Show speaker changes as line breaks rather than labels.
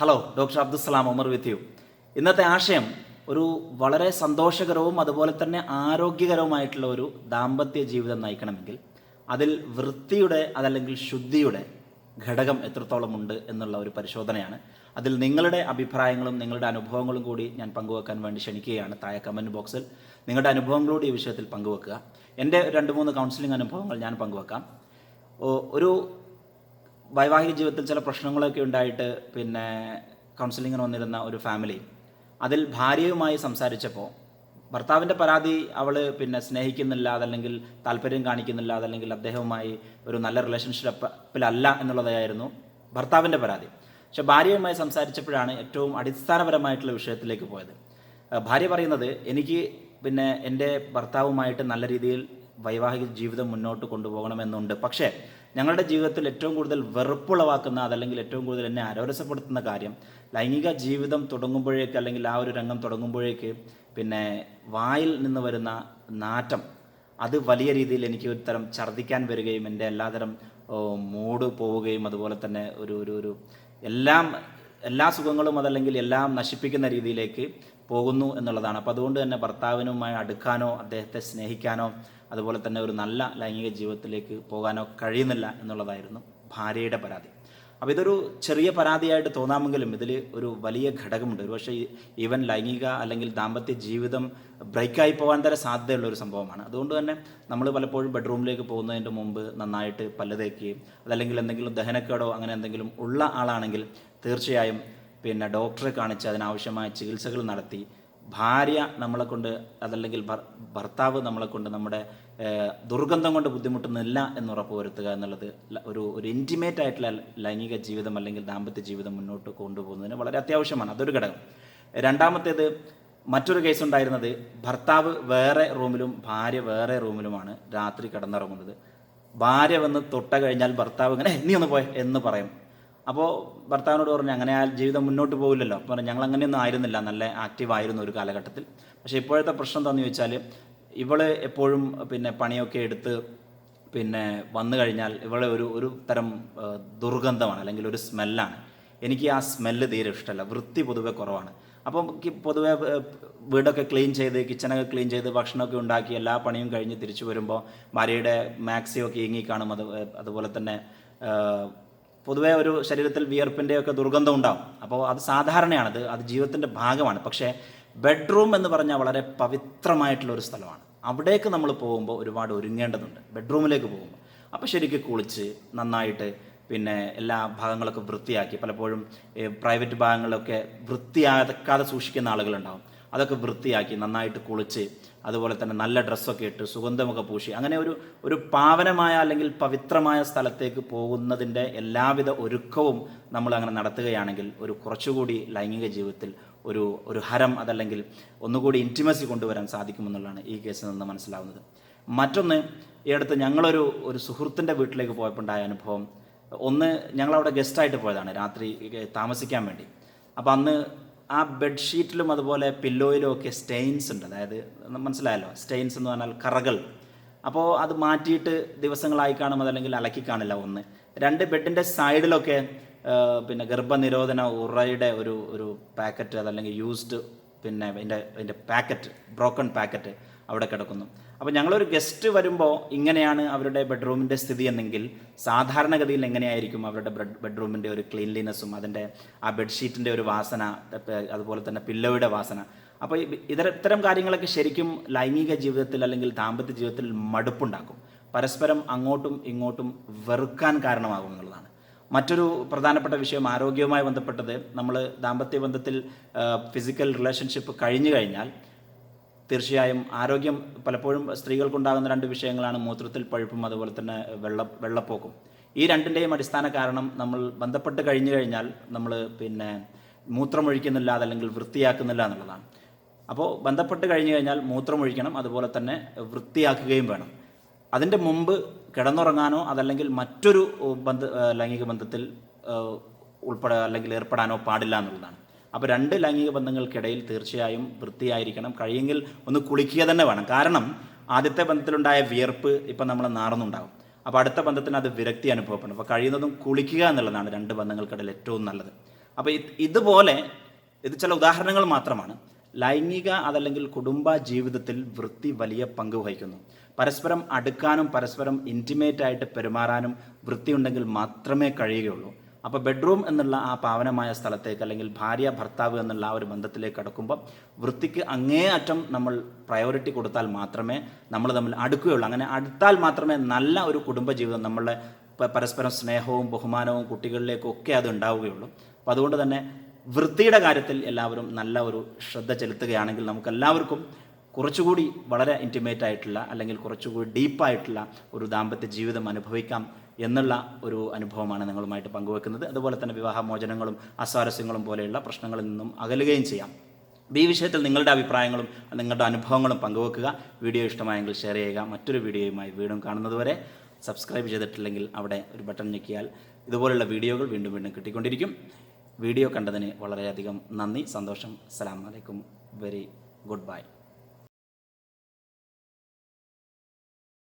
Hello doctor Abdussalam Umar with you ഇന്നത്തെ ആശയം ഒരു വളരെ സന്തോഷകരവും അതുപോലെ തന്നെ ആരോഗ്യകരവുമായിട്ടുള്ള ഒരു ദാമ്പത്യ ജീവിതം നയിക്കണമെങ്കിൽ അതിൽ വൃത്തിയുടെ അതല്ലെങ്കിൽ ശുദ്ധിയുടെ ഘടകം എത്രത്തോളം ഉണ്ട് എന്നുള്ള ഒരു പരിശോധനയാണ്. അതിൽ നിങ്ങളുടെ അഭിപ്രായങ്ങളും നിങ്ങളുടെ അനുഭവങ്ങളും കൂടി ഞാൻ പങ്കുവെക്കാൻ വേണ്ടി ക്ഷണിക്കുകയാണ് താഴെ കമന്റ് ബോക്സിൽ നിങ്ങളുടെ അനുഭവങ്ങളോട് ഈ വിഷയത്തിൽ പങ്കുവെക്കുക. എന്റെ രണ്ട് മൂന്ന് കൗൺസിലിംഗ് അനുഭവങ്ങൾ ഞാൻ പങ്കുവെക്കാം. ഒരു വൈവാഹിക ജീവിതത്തിൽ ചില പ്രശ്നങ്ങളൊക്കെ ഉണ്ടായിട്ട് പിന്നെ കൗൺസിലിങ്ങിന് വന്നിരുന്ന ഒരു ഫാമിലി അതിൽ ഭാര്യയുമായി സംസാരിച്ചപ്പോൾ ഭർത്താവിന്റെ പരാതി അവൾ പിന്നെ സ്നേഹിക്കുന്നില്ല അതല്ലെങ്കിൽ താല്പര്യം കാണിക്കുന്നില്ല അതല്ലെങ്കിൽ അദ്ദേഹവുമായി ഒരു നല്ല റിലേഷൻഷിപ്പിലല്ല എന്നുള്ളതായിരുന്നു ഭർത്താവിന്റെ പരാതി. പക്ഷെ ഭാര്യയുമായി സംസാരിച്ചപ്പോഴാണ് ഏറ്റവും അടിസ്ഥാനപരമായിട്ടുള്ള വിഷയത്തിലേക്ക് പോയത്. ഭാര്യ പറയുന്നത് എനിക്ക് പിന്നെ എന്റെ ഭർത്താവുമായിട്ട് നല്ല രീതിയിൽ വൈവാഹിക ജീവിതം മുന്നോട്ട് കൊണ്ടുപോകണമെന്നുണ്ട്. പക്ഷേ ഞങ്ങളുടെ ജീവിതത്തിൽ ഏറ്റവും കൂടുതൽ വെറുപ്പുളവാക്കുന്ന അതല്ലെങ്കിൽ ഏറ്റവും കൂടുതൽ എന്നെ അരോരസപ്പെടുത്തുന്ന കാര്യം ലൈംഗിക ജീവിതം തുടങ്ങുമ്പോഴേക്ക് അല്ലെങ്കിൽ ആ ഒരു രംഗം തുടങ്ങുമ്പോഴേക്ക് പിന്നെ വായിൽ നിന്ന് വരുന്ന നാറ്റം അത് വലിയ രീതിയിൽ എനിക്ക് ഒരു തരം ഛർദ്ദിക്കാൻ വരികയും എന്റെ എല്ലാതരം മൂട് പോവുകയും അതുപോലെ തന്നെ ഒരു ഒരു ഒരു എല്ലാം എല്ലാ സുഖങ്ങളും അതല്ലെങ്കിൽ എല്ലാം നശിപ്പിക്കുന്ന രീതിയിലേക്ക് പോകുന്നു എന്നുള്ളതാണ്. അപ്പോൾ അതുകൊണ്ട് തന്നെ ഭർത്താവിനുമായി അടുക്കാനോ അദ്ദേഹത്തെ സ്നേഹിക്കാനോ അതുപോലെ തന്നെ ഒരു നല്ല ലൈംഗിക ജീവിതത്തിലേക്ക് പോകാനോ കഴിയുന്നില്ല എന്നുള്ളതായിരുന്നു ഭാര്യയുടെ പരാതി. അപ്പോൾ ഇതൊരു ചെറിയ പരാതിയായിട്ട് തോന്നാമെങ്കിലും ഇതിൽ ഒരു വലിയ ഘടകമുണ്ട്. ഒരുപക്ഷെ പക്ഷേ ഈവൻ ലൈംഗിക അല്ലെങ്കിൽ ദാമ്പത്യ ജീവിതം ബ്രേക്കായി പോകാൻ തരെ സാധ്യതയുള്ള ഒരു സംഭവമാണ്. അതുകൊണ്ട് തന്നെ നമ്മൾ പലപ്പോഴും ബെഡ്റൂമിലേക്ക് പോകുന്നതിന്റെ മുമ്പ് നന്നായിട്ട് പല്ല് തേക്കുകയും അതല്ലെങ്കിൽ എന്തെങ്കിലും ദഹനക്കേടോ അങ്ങനെ എന്തെങ്കിലും ഉള്ള ആളാണെങ്കിൽ തീർച്ചയായും പിന്നെ ഡോക്ടറെ കാണിച്ച് അതിനാവശ്യമായ ചികിത്സകൾ നടത്തി. ഭാര്യ നമ്മളെ കൊണ്ട് അതല്ലെങ്കിൽ ഭർത്താവ് നമ്മളെ കൊണ്ട് നമ്മുടെ ദുർഗന്ധം കൊണ്ട് ബുദ്ധിമുട്ടുന്നില്ല എന്ന് ഉറപ്പ് വരുത്തുക എന്നുള്ളത് ഒരു ഒരു ഇന്റിമേറ്റ് ആയിട്ടുള്ള ലൈംഗിക ജീവിതം അല്ലെങ്കിൽ ദാമ്പത്യ ജീവിതം മുന്നോട്ട് കൊണ്ടുപോകുന്നതിന് വളരെ അത്യാവശ്യമാണ്. അതൊരു ഘടകം. രണ്ടാമത്തേത് മറ്റൊരു കേസ് ഉണ്ടായിരുന്നത് ഭർത്താവ് വേറെ റൂമിലും ഭാര്യ വേറെ റൂമിലുമാണ് രാത്രി കിടന്നിറങ്ങുന്നത്. ഭാര്യ വന്ന് തൊട്ട കഴിഞ്ഞാൽ ഭർത്താവ് ഇങ്ങനെ "ഏയ്, നീ ഒന്ന് പോയ എന്ന് പറയും. അപ്പോൾ ഭർത്താവിനോട് പറഞ്ഞു അങ്ങനെ ആ ജീവിതം മുന്നോട്ട് പോകില്ലല്ലോ അപ്പോൾ പറഞ്ഞു ഞങ്ങൾ അങ്ങനെയൊന്നും ആയിരുന്നില്ല. നല്ല ആക്റ്റീവ് ആയിരുന്നു ഒരു കാലഘട്ടത്തിൽ. പക്ഷേ ഇപ്പോഴത്തെ പ്രശ്നം എന്താണെന്ന് ചോദിച്ചാൽ ഇവൾ എപ്പോഴും പിന്നെ പണിയൊക്കെ എടുത്ത് പിന്നെ വന്നു കഴിഞ്ഞാൽ ഇവളെ ഒരു ഒരു തരം ദുർഗന്ധമാണ് അല്ലെങ്കിൽ ഒരു സ്മെല്ലാണ്. എനിക്ക് ആ സ്മെല്ല് തീരെ ഇഷ്ടമല്ല. വൃത്തി പൊതുവെ കുറവാണ്. അപ്പം പൊതുവേ വീടൊക്കെ ക്ലീൻ ചെയ്ത് കിച്ചണൊക്കെ ക്ലീൻ ചെയ്ത് ഭക്ഷണമൊക്കെ ഉണ്ടാക്കി എല്ലാ പണിയും കഴിഞ്ഞ് തിരിച്ചു വരുമ്പോൾ ഭാര്യയുടെ മാക്സിയൊക്കെ ഇങ്ങി കാണും. അത് അതുപോലെ തന്നെ പൊതുവേ ഒരു ശരീരത്തിൽ വിയർപ്പിന്റെ ഒക്കെ ദുർഗന്ധം ഉണ്ടാവും. അപ്പോൾ അത് സാധാരണയാണ്. അത് അത് ജീവിതത്തിന്റെ ഭാഗമാണ്. പക്ഷേ ബെഡ്റൂം എന്ന് പറഞ്ഞാൽ വളരെ പവിത്രമായിട്ടുള്ള ഒരു സ്ഥലമാണ്. അവിടേക്ക് നമ്മൾ പോകുമ്പോൾ ഒരുപാട് ഒരുങ്ങേണ്ടതുണ്ട്. ബെഡ്റൂമിലേക്ക് പോകുമ്പോൾ. അപ്പോൾ ശരിക്കും കുളിച്ച് നന്നായിട്ട് പിന്നെ എല്ലാ ഭാഗങ്ങളൊക്കെ വൃത്തിയാക്കി പലപ്പോഴും പ്രൈവറ്റ് ഭാഗങ്ങളിലൊക്കെ വൃത്തിയാക്കാതെ സൂക്ഷിക്കുന്ന ആളുകളുണ്ടാവും. അതൊക്കെ വൃത്തിയാക്കി നന്നായിട്ട് കുളിച്ച് അതുപോലെ തന്നെ നല്ല ഡ്രസ്സൊക്കെ ഇട്ട് സുഗന്ധമൊക്കെ പൂശി. അങ്ങനെ ഒരു ഒരു പാവനമായ അല്ലെങ്കിൽ പവിത്രമായ സ്ഥലത്തേക്ക് പോകുന്നതിന്റെ എല്ലാവിധ ഒരുക്കവും നമ്മൾ അങ്ങനെ നടത്തുകയാണെങ്കിൽ ഒരു കുറച്ചുകൂടി ലൈംഗിക ജീവിതത്തിൽ ഒരു ഒരു ഹരം അതല്ലെങ്കിൽ ഒന്നുകൂടി ഇന്റിമസി കൊണ്ടുവരാൻ സാധിക്കുമെന്നുള്ളതാണ് ഈ കേസിൽ നിന്ന് മനസ്സിലാവുന്നത്. മറ്റൊന്ന് ഈ അടുത്ത് ഞങ്ങളൊരു ഒരു സുഹൃത്തിന്റെ വീട്ടിലേക്ക് പോയപ്പോൾ ഉണ്ടായ അനുഭവം. ഒന്ന് ഞങ്ങളവിടെ ഗസ്റ്റായിട്ട് പോയതാണ് രാത്രി താമസിക്കാൻ വേണ്ടി. അപ്പോൾ അന്ന് ആ ബെഡ്ഷീറ്റിലും അതുപോലെ പില്ലോയിലും ഒക്കെ സ്റ്റെയിൻസ് ഉണ്ട്. അതായത് മനസ്സിലായല്ലോ? സ്റ്റെയിൻസ് എന്ന് പറഞ്ഞാൽ കറകൾ. അപ്പോൾ അത് മാറ്റിയിട്ട് ദിവസങ്ങളായി കാണും അതല്ലെങ്കിൽ അലക്കി കാണില്ല ഒന്ന്. രണ്ട് ബെഡിന്റെ സൈഡിലൊക്കെ പിന്നെ ഗർഭനിരോധന ഉറയുടെ ഒരു ഒരു പാക്കറ്റ് അതല്ലെങ്കിൽ യൂസ്ഡ് പിന്നെ അതിന്റെ അതിന്റെ പാക്കറ്റ് ബ്രോക്കൺ പാക്കറ്റ് അവിടെ കിടക്കുന്നു. അപ്പോൾ ഞങ്ങളൊരു ഗസ്റ്റ് വരുമ്പോൾ ഇങ്ങനെയാണ് അവരുടെ ബെഡ്റൂമിന്റെ സ്ഥിതി എന്നെങ്കിൽ സാധാരണഗതിയിൽ എങ്ങനെയായിരിക്കും അവരുടെ ബെഡ് ബെഡ്റൂമിന്റെ ഒരു ക്ലീൻലിനെസ്സും അതിന്റെ ആ ബെഡ്ഷീറ്റിന്റെ ഒരു വാസന അതുപോലെ തന്നെ പില്ലോയുടെ വാസന. അപ്പോൾ ഇതര ഇത്തരം കാര്യങ്ങളൊക്കെ ശരിക്കും ലൈംഗിക ജീവിതത്തിൽ അല്ലെങ്കിൽ ദാമ്പത്യ ജീവിതത്തിൽ മടുപ്പുണ്ടാക്കും. പരസ്പരം അങ്ങോട്ടും ഇങ്ങോട്ടും വെറുക്കാൻ കാരണമാകും എന്നുള്ളതാണ്. മറ്റൊരു പ്രധാനപ്പെട്ട വിഷയം ആരോഗ്യവുമായി ബന്ധപ്പെട്ടത് നമ്മൾ ദാമ്പത്യ ബന്ധത്തിൽ ഫിസിക്കൽ റിലേഷൻഷിപ്പ് കഴിഞ്ഞു കഴിഞ്ഞാൽ തീർച്ചയായും ആരോഗ്യം പലപ്പോഴും സ്ത്രീകൾക്കുണ്ടാകുന്ന രണ്ട് വിഷയങ്ങളാണ് മൂത്രത്തിൽ പഴുപ്പും അതുപോലെ തന്നെ വെള്ള വെള്ളപ്പോക്കും. ഈ രണ്ടിന്റെയും അടിസ്ഥാന കാരണം നമ്മൾ ബന്ധപ്പെട്ട് കഴിഞ്ഞു കഴിഞ്ഞാൽ നമ്മൾ പിന്നെ മൂത്രമൊഴിക്കുന്നില്ല അതല്ലെങ്കിൽ വൃത്തിയാക്കുന്നില്ല എന്നുള്ളതാണ്. അപ്പോൾ ബന്ധപ്പെട്ട് കഴിഞ്ഞു കഴിഞ്ഞാൽ മൂത്രമൊഴിക്കണം അതുപോലെ തന്നെ വൃത്തിയാക്കുകയും വേണം. അതിന്റെ മുമ്പ് കിടന്നുറങ്ങാനോ അതല്ലെങ്കിൽ മറ്റൊരു ബന്ധ ലൈംഗിക ബന്ധത്തിൽ ഉൾപ്പെടാ അല്ലെങ്കിൽ ഏർപ്പെടാനോ പാടില്ല എന്നുള്ളതാണ്. അപ്പോൾ രണ്ട് ലൈംഗിക ബന്ധങ്ങൾക്കിടയിൽ തീർച്ചയായും വൃത്തിയായിരിക്കണം. കഴിയെങ്കിൽ ഒന്ന് കുളിക്കുക തന്നെ വേണം. കാരണം ആദ്യത്തെ ബന്ധത്തിലുണ്ടായ വിയർപ്പ് ഇപ്പം നമ്മൾ നാർന്നുണ്ടാകും അപ്പോൾ അടുത്ത ബന്ധത്തിന് അത് വിരക്തി അനുഭവപ്പെടും. അപ്പോൾ കഴിയുന്നതും കുളിക്കുക എന്നുള്ളതാണ് രണ്ട് ബന്ധങ്ങൾക്കിടയിൽ ഏറ്റവും നല്ലത്. അപ്പോൾ ഇതുപോലെ ഇത് ചില ഉദാഹരണങ്ങൾ മാത്രമാണ്. ലൈംഗിക അതല്ലെങ്കിൽ കുടുംബ ജീവിതത്തിൽ വൃത്തി വലിയ പങ്ക് വഹിക്കുന്നു. പരസ്പരം അടുക്കാനും പരസ്പരം ഇന്റിമേറ്റ് ആയിട്ട് പെരുമാറാനും വൃത്തിയുണ്ടെങ്കിൽ മാത്രമേ കഴിയുകയുള്ളൂ. അപ്പോൾ ബെഡ്റൂം എന്നുള്ള ആ പാവനമായ സ്ഥലത്തേക്ക് അല്ലെങ്കിൽ ഭാര്യ ഭർത്താവ് എന്നുള്ള ആ ഒരു ബന്ധത്തിലേക്ക് കടക്കുമ്പോൾ വൃത്തിക്ക് അങ്ങേ അറ്റം നമ്മൾ പ്രയോറിറ്റി കൊടുത്താൽ മാത്രമേ നമ്മൾ തമ്മിൽ അടുക്കുകയുള്ളൂ. അങ്ങനെ അടുത്താൽ മാത്രമേ നല്ല ഒരു കുടുംബജീവിതം നമ്മളെ പ- പരസ്പരം സ്നേഹവും ബഹുമാനവും കുട്ടികളിലേക്കും ഒക്കെ അത് ഉണ്ടാവുകയുള്ളൂ. അപ്പോൾ അതുകൊണ്ട് തന്നെ വൃത്തിയുടെ കാര്യത്തിൽ എല്ലാവരും നല്ല ഒരു ശ്രദ്ധ ചെലുത്തുകയാണെങ്കിൽ നമുക്ക് എല്ലാവർക്കും കുറച്ചുകൂടി വളരെ ഇന്റിമേറ്റ് ആയിട്ടുള്ള അല്ലെങ്കിൽ കുറച്ചുകൂടി ഡീപ്പായിട്ടുള്ള ഒരു ദാമ്പത്യ ജീവിതം അനുഭവിക്കാം എന്നുള്ള ഒരു അനുഭവമാണ് നിങ്ങളുമായിട്ട് പങ്കുവെക്കുന്നത്. അതുപോലെ തന്നെ വിവാഹമോചനങ്ങളും അസ്വാരസ്യങ്ങളും പോലെയുള്ള പ്രശ്നങ്ങളിൽ നിന്നും അകലുകയും ചെയ്യാം. ഈ വിഷയത്തിൽ നിങ്ങളുടെ അഭിപ്രായങ്ങളും നിങ്ങളുടെ അനുഭവങ്ങളും പങ്കുവെക്കുക. വീഡിയോ ഇഷ്ടമായെങ്കിൽ ഷെയർ ചെയ്യുക. മറ്റൊരു വീഡിയോയുമായി വീണ്ടും കാണുന്നതുവരെ സബ്സ്ക്രൈബ് ചെയ്തിട്ടില്ലെങ്കിൽ അവിടെ ഒരു ബട്ടൺ ഞെക്കിയാൽ ഇതുപോലുള്ള വീഡിയോകൾ വീണ്ടും വീണ്ടും കിട്ടിക്കൊണ്ടിരിക്കും. വീഡിയോ കണ്ടതിന് വളരെയധികം നന്ദി സന്തോഷം. അസ്സലാമു വലൈക്കും വെരി ഗുഡ് ബൈ.